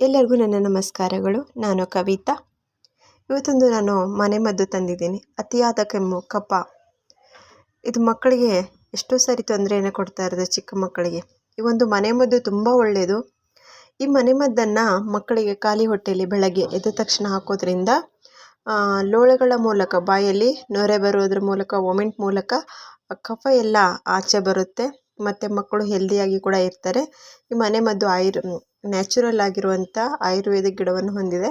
ಎಲ್ಲರಿಗೂ ನನ್ನ ನಮಸ್ಕಾರಗಳು. ನಾನು ಕವಿತಾ. ಇವತ್ತೊಂದು ನಾನು ಮನೆಮದ್ದು ತಂದಿದ್ದೀನಿ. ಅತಿಯಾದ ಕೆಮ್ಮು, ಕಫ. ಇದು ಮಕ್ಕಳಿಗೆ ಎಷ್ಟೋ ಸಾರಿ ತೊಂದರೆಯನ್ನು ಕೊಡ್ತಾ ಇರೋದು ಚಿಕ್ಕ ಮಕ್ಕಳಿಗೆ. ಈ ಒಂದು ಮನೆಮದ್ದು ತುಂಬ ಒಳ್ಳೆಯದು ಈ ಮನೆಮದ್ದನ್ನು ಮಕ್ಕಳಿಗೆ ಖಾಲಿ ಹೊಟ್ಟೆಯಲ್ಲಿ ಬೆಳಗ್ಗೆ ಎದ್ದ ತಕ್ಷಣ ಹಾಕೋದ್ರಿಂದ ಲೋಳೆಗಳ ಮೂಲಕ, ಬಾಯಲ್ಲಿ ನೊರೆ ಬರೋದ್ರ ಮೂಲಕ, ವೊಮೆಂಟ್ ಮೂಲಕ ಕಫ ಎಲ್ಲ ಆಚೆ ಬರುತ್ತೆ. ಮತ್ತು ಮಕ್ಕಳು ಹೆಲ್ದಿಯಾಗಿ ಕೂಡ ಇರ್ತಾರೆ. ಈ ಮನೆಮದ್ದು ಆಯುರ್ ನ್ಯಾಚುರಲ್ ಆಗಿರುವಂಥ ಆಯುರ್ವೇದಿಕ್ ಗಿಡವನ್ನು ಹೊಂದಿದೆ.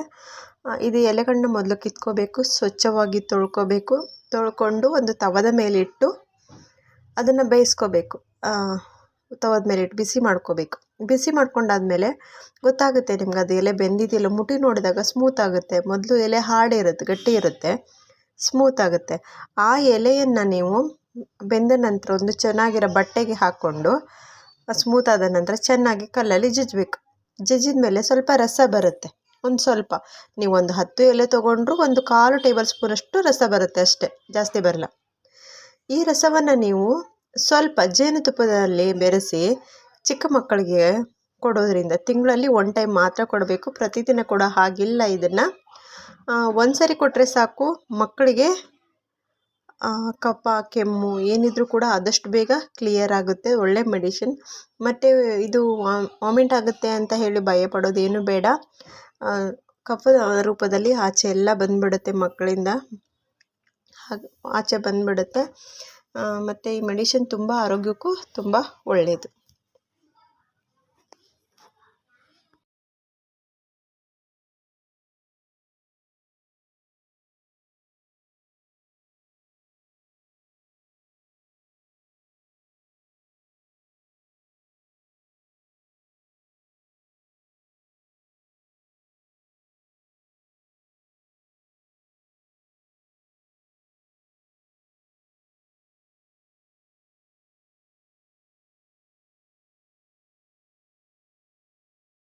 ಇದು ಎಲೆಗಳನ್ನ ಮೊದಲು ಕಿತ್ಕೋಬೇಕು, ಸ್ವಚ್ಛವಾಗಿ ತೊಳ್ಕೋಬೇಕು. ತೊಳ್ಕೊಂಡು ಒಂದು ತವದ ಮೇಲೆ ಇಟ್ಟು ಅದನ್ನು ಬೇಯಿಸ್ಕೋಬೇಕು. ತವದ ಮೇಲೆ ಇಟ್ಟು ಬಿಸಿ ಮಾಡ್ಕೋಬೇಕು. ಬಿಸಿ ಮಾಡ್ಕೊಂಡಾದ್ಮೇಲೆ ಗೊತ್ತಾಗುತ್ತೆ ನಿಮ್ಗೆ ಅದು ಎಲೆ ಬೆಂದಿದೆಯಲ್ಲ ಮುಟ್ಟಿ ನೋಡಿದಾಗ ಸ್ಮೂತ್ ಆಗುತ್ತೆ. ಮೊದಲು ಎಲೆ ಹಾರ್ಡ್ ಇರುತ್ತೆ, ಗಟ್ಟಿ ಇರುತ್ತೆ, ಸ್ಮೂತ್ ಆಗುತ್ತೆ. ಆ ಎಲೆಯನ್ನು ನೀವು ಬೆಂದ ನಂತರ ಒಂದು ಚೆನ್ನಾಗಿರೋ ಬಟ್ಟೆಗೆ ಹಾಕ್ಕೊಂಡು ಸ್ಮೂತ್ ಆದ ನಂತರ ಚೆನ್ನಾಗಿ ಕಲ್ಲಲ್ಲಿ ಜಜ್ಬೇಕು ಜಜ್ಜಿದ ಮೇಲೆ ಸ್ವಲ್ಪ ರಸ ಬರುತ್ತೆ. ಒಂದು ಸ್ವಲ್ಪ. ನೀವು ಒಂದು ಹತ್ತು ಎಲೆ ತೊಗೊಂಡ್ರು ಒಂದು ಕಾಲು ಟೇಬಲ್ ಸ್ಪೂನಷ್ಟು ರಸ ಬರುತ್ತೆ ಅಷ್ಟೇ. ಜಾಸ್ತಿ ಬರಲ್ಲ. ಈ ರಸವನ್ನು ನೀವು ಸ್ವಲ್ಪ ಜೇನುತುಪ್ಪದಲ್ಲಿ ಬೆರೆಸಿ ಚಿಕ್ಕ ಮಕ್ಕಳಿಗೆ ಕೊಡೋದ್ರಿಂದ ತಿಂಗಳಲ್ಲಿ ಒನ್ ಟೈಮ್ ಮಾತ್ರ ಕೊಡಬೇಕು. ಪ್ರತಿದಿನ ಕೂಡ ಹಾಗಿಲ್ಲ ಇದನ್ನು. ಒಂದು ಸರಿ ಕೊಟ್ಟರೆ ಸಾಕು. ಮಕ್ಕಳಿಗೆ ಕಫ, ಕೆಮ್ಮು ಏನಿದ್ರೂ ಕೂಡ ಆದಷ್ಟು ಬೇಗ ಕ್ಲಿಯರ್ ಆಗುತ್ತೆ, ಒಳ್ಳೆ ಮೆಡಿಷನ್ ಮತ್ತು ಇದು ವಾಮಿಟ್ ಆಗುತ್ತೆ ಅಂತ ಹೇಳಿ ಭಯ ಪಡೋದೇನು ಬೇಡ. ಕಫದ ರೂಪದಲ್ಲಿ ಆಚೆ ಎಲ್ಲ ಬಂದ್ಬಿಡುತ್ತೆ ಮಕ್ಕಳಿಂದ. ಆಚೆ ಬಂದ್ಬಿಡುತ್ತೆ. ಮತ್ತು ಈ ಮೆಡಿಷನ್ ತುಂಬ ಆರೋಗ್ಯಕ್ಕೂ ತುಂಬ ಒಳ್ಳೆಯದು